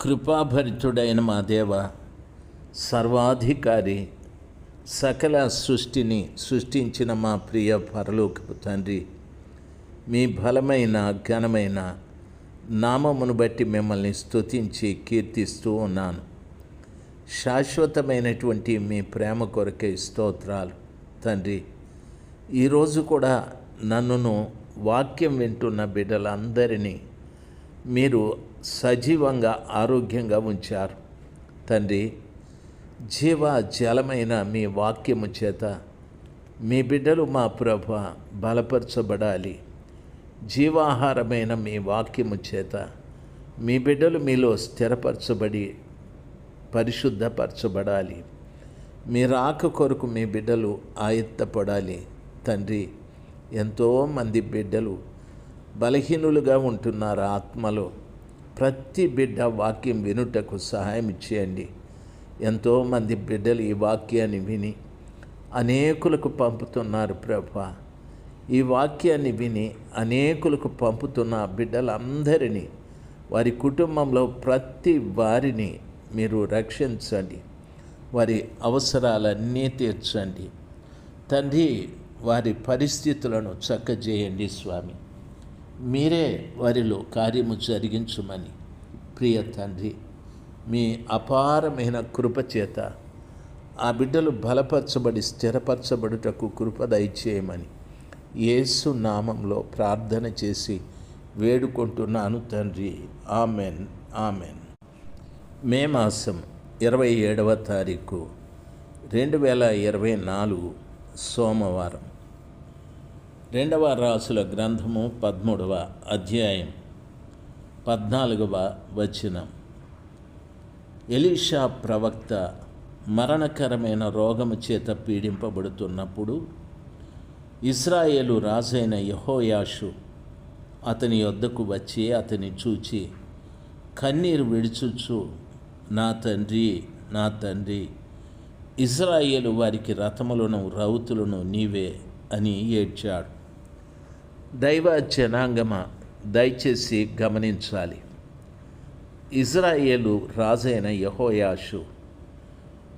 కృపాభరితుడైన మా దేవ సర్వాధికారి సకల సృష్టిని సృష్టించిన మా ప్రియ పరలోకపు తండ్రి మీ బలమైన ఘనమైన నామమును బట్టి మిమ్మల్ని స్తుతించి కీర్తిస్తూ ఉన్నాను. శాశ్వతమైనటువంటి మీ ప్రేమ కొరకే స్తోత్రాలు. తండ్రి ఈరోజు కూడా నన్నును వాక్యం వింటున్న బిడ్డలందరినీ మీరు సజీవంగా ఆరోగ్యంగా ఉంచారు. తండ్రి జీవ జలమైన మీ వాక్యము చేత మీ బిడ్డలు మా ప్రభ బలపరచబడాలి. జీవాహారమైన మీ వాక్యము చేత మీ బిడ్డలు మీలో స్థిరపరచబడి పరిశుద్ధపరచబడాలి. మీ రాక కొరకు మీ బిడ్డలు ఆయత్తపడాలి. తండ్రి ఎంతోమంది బిడ్డలు బలహీనులుగా ఉంటున్నారు ఆత్మలో. ప్రతి బిడ్డ వాక్యం వినుటకు సహాయం ఇచ్చేయండి. ఎంతోమంది బిడ్డలు ఈ వాక్యాన్ని విని అనేకులకు పంపుతున్నారు ప్రభా. ఈ వాక్యాన్ని విని అనేకులకు పంపుతున్న బిడ్డలందరినీ వారి కుటుంబంలో ప్రతి వారిని మీరు రక్షించండి. వారి అవసరాలన్నీ తీర్చండి. తండ్రి వారి పరిస్థితులను చక్కజేయండి స్వామి. మీరే వారిలో కార్యము జరిగించుమని. ప్రియ తండ్రి మీ అపారమైన కృప చేత ఆ బిడ్డలు బలపరచబడి స్థిరపరచబడుటకు కృప దయచేయమని యేసు నామంలో ప్రార్థన చేసి వేడుకుంటున్నాను తండ్రి. ఆమెన్. ఆమెన్. మే మాసం ఇరవై ఏడవ తారీఖు రెండు వేల ఇరవై నాలుగు సోమవారం. రెండవ రాసుల గ్రంథము పదమూడవ అధ్యాయం పద్నాలుగవ వచనం. ఎలీషా ప్రవక్త మరణకరమైన రోగము చేత పీడింపబడుతున్నప్పుడు ఇస్రాయేలు రాజైన యహోయాషు అతని యొద్దకు వచ్చి అతని చూచి కన్నీరు విడుచుచు నా తండ్రి నా తండ్రి ఇజ్రాయేలు వారికి రథములను రౌతులను నీవే అని ఏడ్చాడు. దైవ జనాంగమ దయచేసి గమనించాలి. ఇజ్రాయేలు రాజైన యహోయాషు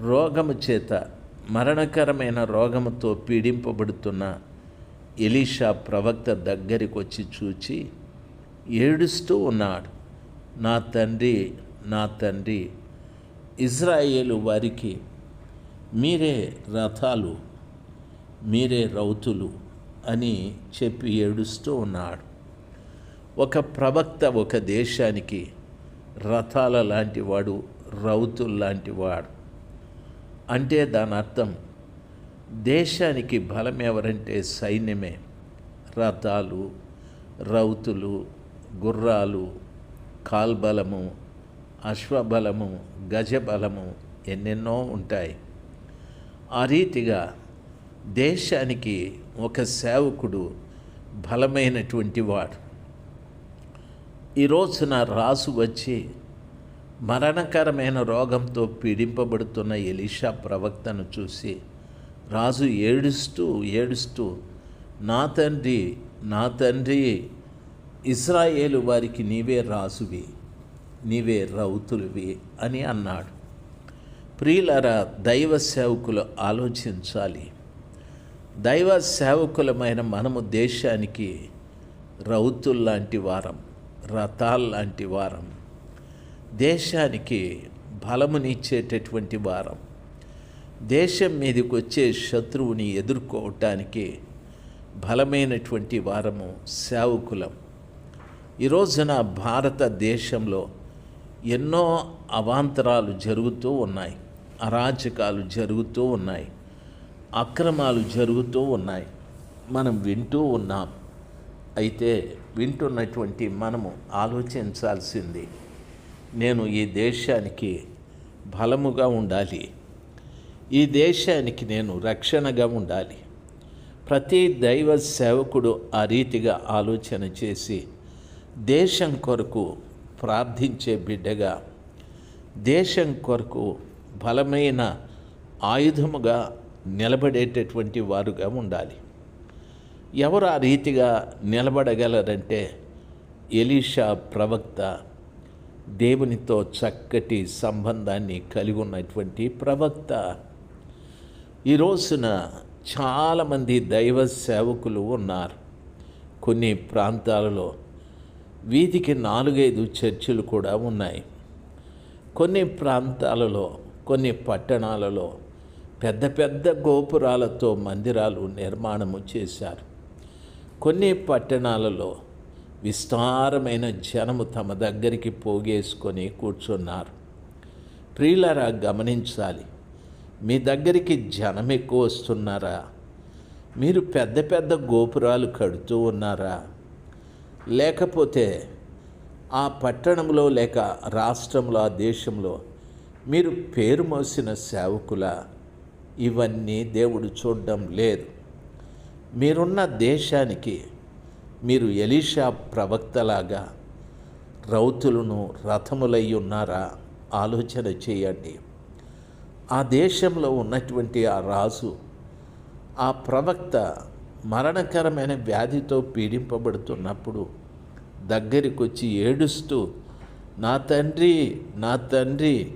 రోగము చేత మరణకరమైన రోగముతో పీడింపబడుతున్న ఎలీషా ప్రవక్త దగ్గరికి వచ్చి చూచి ఏడుస్తూ ఉన్నాడు నా తండ్రి నా తండ్రి ఇజ్రాయేలు వారికి మీరే రథాలు మీరే రౌతులు అని చెప్పి ఏడుస్తూ ఉన్నాడు. ఒక ప్రవక్త ఒక దేశానికి రథాల లాంటివాడు రౌతులు లాంటివాడు అంటే దాని అర్థం దేశానికి బలం ఎవరంటే సైన్యమే. రథాలు రౌతులు గుర్రాలు కాల్బలము అశ్వబలము గజబలము ఎన్నెన్నో ఉంటాయి. ఆ రీతిగా దేశానికి ఒక సేవకుడు బలమైనటువంటి వాడు. ఈ రోజున రాసు వచ్చి మరణకరమైన రోగంతో పీడింపబడుతున్న ఎలీషా ప్రవక్తను చూసి రాజు ఏడుస్తూ ఏడుస్తూ నా తండ్రి నా తండ్రి ఇస్రాయేలు వారికి నీవే రాజువి నీవే రౌతులువి అని అన్నాడు. ప్రియులరా దైవ సేవకులు ఆలోచించాలి. దైవ సేవకులమైన మనము దేశానికి రౌతుల్లాంటి వారం రథాల్లాంటి వారం దేశానికి బలమునిచ్చేటటువంటి వారం దేశం మీదకి వచ్చే శత్రువుని ఎదుర్కోవటానికి బలమైనటువంటి వారము సేవకులం. ఈ రోజున భారతదేశంలో ఎన్నో అవాంతరాలు జరుగుతూ ఉన్నాయి అరాచకాలు జరుగుతూ ఉన్నాయి. అక్రమాలు జరుగుతూ ఉన్నాయి. మనం వింటూ ఉన్నాం. అయితే వింటున్నటువంటి మనము ఆలోచించాల్సింది నేను ఈ దేశానికి బలముగా ఉండాలి. ఈ దేశానికి నేను రక్షణగా ఉండాలి. ప్రతి దైవ సేవకుడు ఆ రీతిగా ఆలోచన చేసి దేశం కొరకు ప్రార్థించే బిడ్డగా దేశం కొరకు బలమైన ఆయుధముగా నిలబడేటటువంటి వారుగా ఉండాలి. ఎవరు ఆ రీతిగా నిలబడగలరంటే ఎలీషా ప్రవక్త దేవునితో చక్కటి సంబంధాన్ని కలిగి ఉన్నటువంటి ప్రవక్త. ఈ రోజున చాలామంది దైవ సేవకులు ఉన్నారు. కొన్ని ప్రాంతాలలో వీధికి నాలుగైదు చర్చిలు కూడా ఉన్నాయి. కొన్ని ప్రాంతాలలో కొన్ని పట్టణాలలో పెద్ద పెద్ద గోపురాలతో మందిరాలు నిర్మాణము చేశారు. కొన్ని పట్టణాలలో విస్తారమైన జనము తమ దగ్గరికి పోగేసుకొని కూర్చున్నారు. ప్రియులరా గమనించాలి. మీ దగ్గరికి జనం ఎక్కువ వస్తున్నారా? మీరు పెద్ద పెద్ద గోపురాలు కడుతూ ఉన్నారా? లేకపోతే ఆ పట్టణంలో లేక రాష్ట్రంలో ఆ దేశంలో మీరు పేరు మోసిన సేవకుల? ఇవన్నీ దేవుడు చూడడం లేదు. మీరున్న దేశానికి మీరు ఎలీషా ప్రవక్తలాగా రౌతులను రథములై ఉన్నారా? ఆలోచన చేయండి. ఆ దేశంలో ఉన్నటువంటి ఆ రాజు ఆ ప్రవక్త మరణకరమైన వ్యాధితో పీడింపబడుతున్నప్పుడు దగ్గరికి వచ్చి ఏడుస్తూ నా తండ్రి నా తండ్రి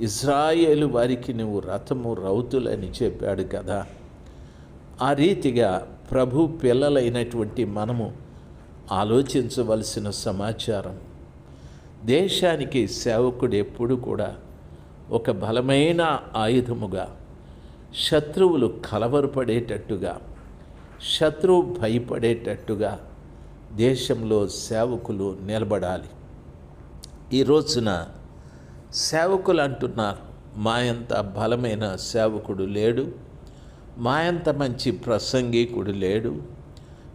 ఇజ్రాయేలు వారికి నువ్వు రథము రౌతులని చెప్పాడు కదా. ఆ రీతిగా ప్రభు పిల్లలైనటువంటి మనము ఆలోచించవలసిన సమాచారం. దేశానికి సేవకుడు ఎప్పుడు కూడా ఒక బలమైన ఆయుధముగా శత్రువులు కలవరపడేటట్టుగా శత్రువు భయపడేటట్టుగా దేశంలో సేవకులు నిలబడాలి. ఈ రోజున సేవకులు అంటున్నారు మాయంత బలమైన సేవకుడు లేడు మాయంత మంచి ప్రసంగికుడు లేడు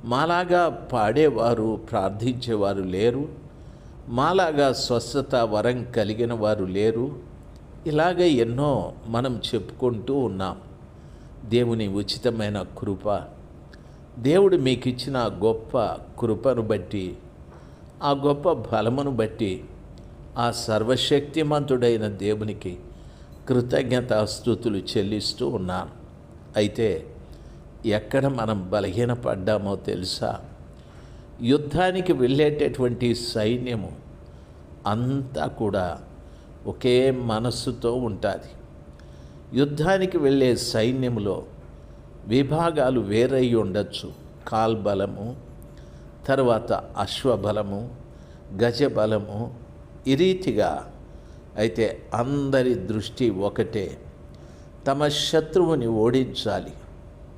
మాలాగా పాడేవారు ప్రార్థించేవారు లేరు మాలాగా స్వస్థత వరం కలిగిన వారు లేరు. ఇలాగ ఎన్నో మనం చెప్పుకుంటూ ఉన్నాం. దేవుని ఉచితమైన కృప దేవుడు మీకు ఇచ్చిన గొప్ప కృపను బట్టి ఆ గొప్ప బలమును బట్టి ఆ సర్వశక్తిమంతుడైన దేవునికి కృతజ్ఞతాస్థుతులు చెల్లిస్తూ ఉన్నాను అయితే ఎక్కడ మనం బలహీనపడ్డామో తెలుసా? యుద్ధానికి వెళ్ళేటటువంటి సైన్యము అంతా కూడా ఒకే మనస్సుతో ఉంటుంది. యుద్ధానికి వెళ్ళే సైన్యములో విభాగాలు వేరై ఉండొచ్చు. కాల్బలము తర్వాత అశ్వబలము గజబలము ఈ రీతిగా అయితే అందరి దృష్టి ఒకటే. తమ శత్రువుని ఓడించాలి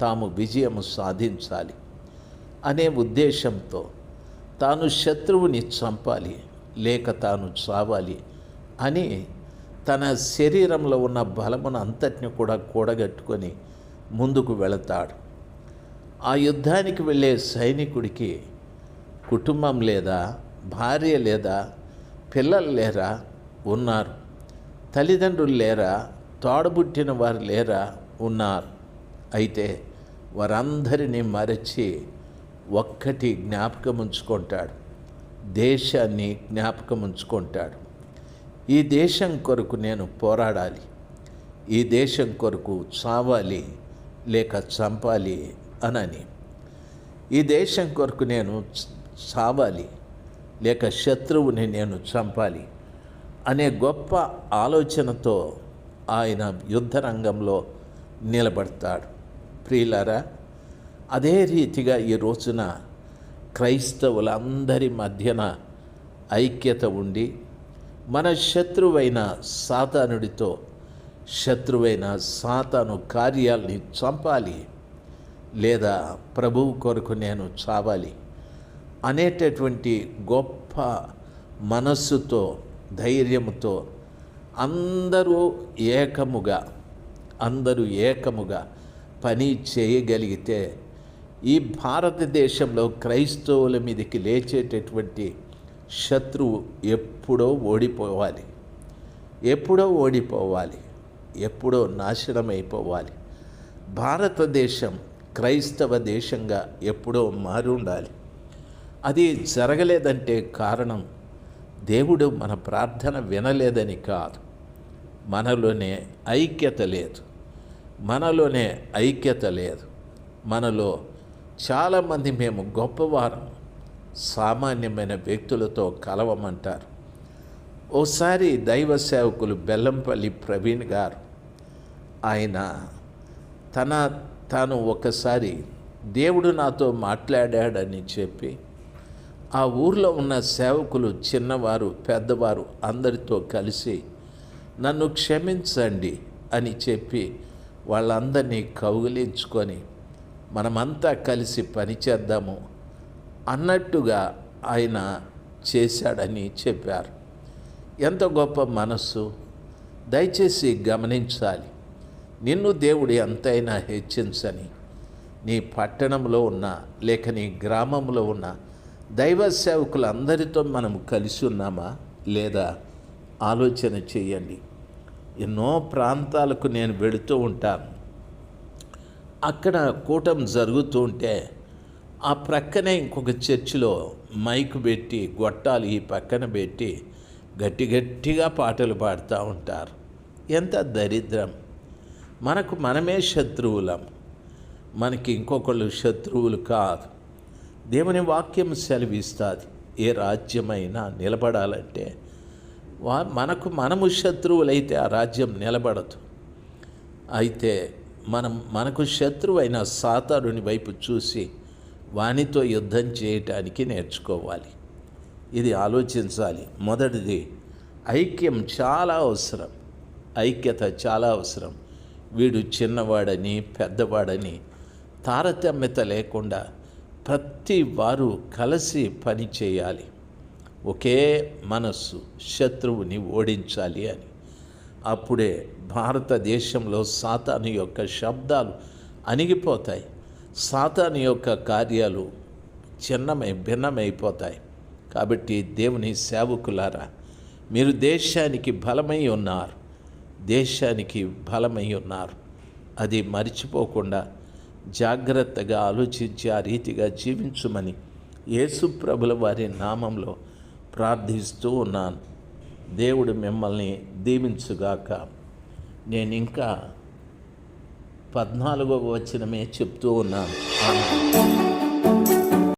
తాము విజయము సాధించాలి అనే ఉద్దేశంతో తాను శత్రువుని చంపాలి లేక తాను చావాలి అని తన శరీరంలో ఉన్న బలమును అంతటిని కూడా కూడగట్టుకొని ముందుకు వెళతాడు. ఆ యుద్ధానికి వెళ్ళే సైనికుడికి కుటుంబం లేదా భార్య లేదా పిల్లలు లేరా? ఉన్నారు. తల్లిదండ్రులు లేరా? తోడబుట్టిన వారు లేరా? ఉన్నారు. అయితే వారందరినీ మరచి ఒక్కటి జ్ఞాపకం ఉంచుకుంటాడు దేశాన్ని జ్ఞాపకం ఉంచుకుంటాడు ఈ దేశం కొరకు నేను పోరాడాలి. ఈ దేశం కొరకు చావాలి లేక చంపాలి అనని. ఈ దేశం కొరకు నేను చావాలి. లేక శత్రువుని నేను చంపాలి అనే గొప్ప ఆలోచనతో ఆయన యుద్ధ రంగంలో నిలబడతాడు. ప్రియులారా అదే రీతిగా ఈ రోజున క్రైస్తవులందరి మధ్యన ఐక్యత ఉండి మన శత్రువైన సాతానుడితో శత్రువైన సాతాను కార్యాల్ని చంపాలి లేదా ప్రభువు కొరకు నేను చావాలి అనేటటువంటి గొప్ప మనస్సుతో ధైర్యముతో అందరూ ఏకముగా అందరూ ఏకముగా పని చేయగలిగితే ఈ భారతదేశంలో క్రైస్తవుల మీదకి లేచేటటువంటి శత్రువు ఎప్పుడో ఓడిపోవాలి. ఎప్పుడో ఓడిపోవాలి. ఎప్పుడో నాశనం అయిపోవాలి భారతదేశం క్రైస్తవ దేశంగా ఎప్పుడో మారుండాలి. అది జరగలేదంటే కారణం దేవుడు మన ప్రార్థన వినలేదని కాదు. మనలోనే ఐక్యత లేదు. మనలోనే ఐక్యత లేదు. మనలో చాలామంది మేము గొప్పవారం సామాన్యమైన వ్యక్తులతో కలవమంటారు. ఓసారి దైవ సేవకులు బెల్లంపల్లి ప్రవీణ్ గారు ఆయన తన తాను ఒకసారి దేవుడు నాతో మాట్లాడాడని చెప్పి ఆ ఊర్లో ఉన్న సేవకులు చిన్నవారు పెద్దవారు అందరితో కలిసి నన్ను క్షమించండి అని చెప్పి వాళ్ళందరినీ కౌగిలించుకొని మనమంతా కలిసి పనిచేద్దాము అన్నట్టుగా ఆయన చేశాడని చెప్పారు. ఎంత గొప్ప మనస్సు! దయచేసి గమనించాలి. నిన్ను దేవుడు ఎంతైనా హెచ్చించని నీ పట్టణంలో ఉన్న లేక నీ గ్రామంలో ఉన్న దైవ సేవకులందరితో మనం కలిసి ఉన్నామా? లేదా ఆలోచన చేయండి. ఎన్నో ప్రాంతాలకు నేను వెళుతూ ఉంటాను. అక్కడ కూటం జరుగుతూ ఉంటే ఆ ప్రక్కనే ఇంకొక చర్చిలో మైక్ పెట్టి గొట్టాలు ఈ పక్కన పెట్టి గట్టి గట్టిగా పాటలు పాడుతూ ఉంటారు. ఎంత దరిద్రం! మనకు మనమే శత్రువులం. మనకి ఇంకొకళ్ళు శత్రువులు కాదు. దేవుని వాక్యం సెలవిస్తుంది. ఏ రాజ్యమైనా నిలబడాలంటే వా మనకు మనము శత్రువులైతే ఆ రాజ్యం నిలబడదు. అయితే మనం మనకు శత్రువైన సాతారుని వైపు చూసి వానితో యుద్ధం చేయటానికి నేర్చుకోవాలి. ఇది ఆలోచించాలి. మొదటిది ఐక్యం చాలా అవసరం. ఐక్యత చాలా అవసరం. వీడు చిన్నవాడని పెద్దవాడని తారతమ్యత లేకుండా ప్రతి వారు కలిసి పని చేయాలి. ఒకే మనస్సు శత్రువుని ఓడించాలి అని. అప్పుడే భారతదేశంలో సాతాను యొక్క శబ్దాలు అణిగిపోతాయి. సాతాను యొక్క కార్యాలు చిన్నమై భిన్నమైపోతాయి. కాబట్టి దేవుని సేవకులారా మీరు దేశానికి బలమై ఉన్నారు. దేశానికి బలమై ఉన్నారు. అది మర్చిపోకుండా జాగ్రత్తగా ఆలోచించి ఆ రీతిగా జీవించుమని యేసుప్రభుల వారి నామంలో ప్రార్థిస్తూ ఉన్నాను. దేవుడు మిమ్మల్ని దీవించుగాక. నేను ఇంకా పద్నాలుగవ వచనమే చెప్తూ ఉన్నాను.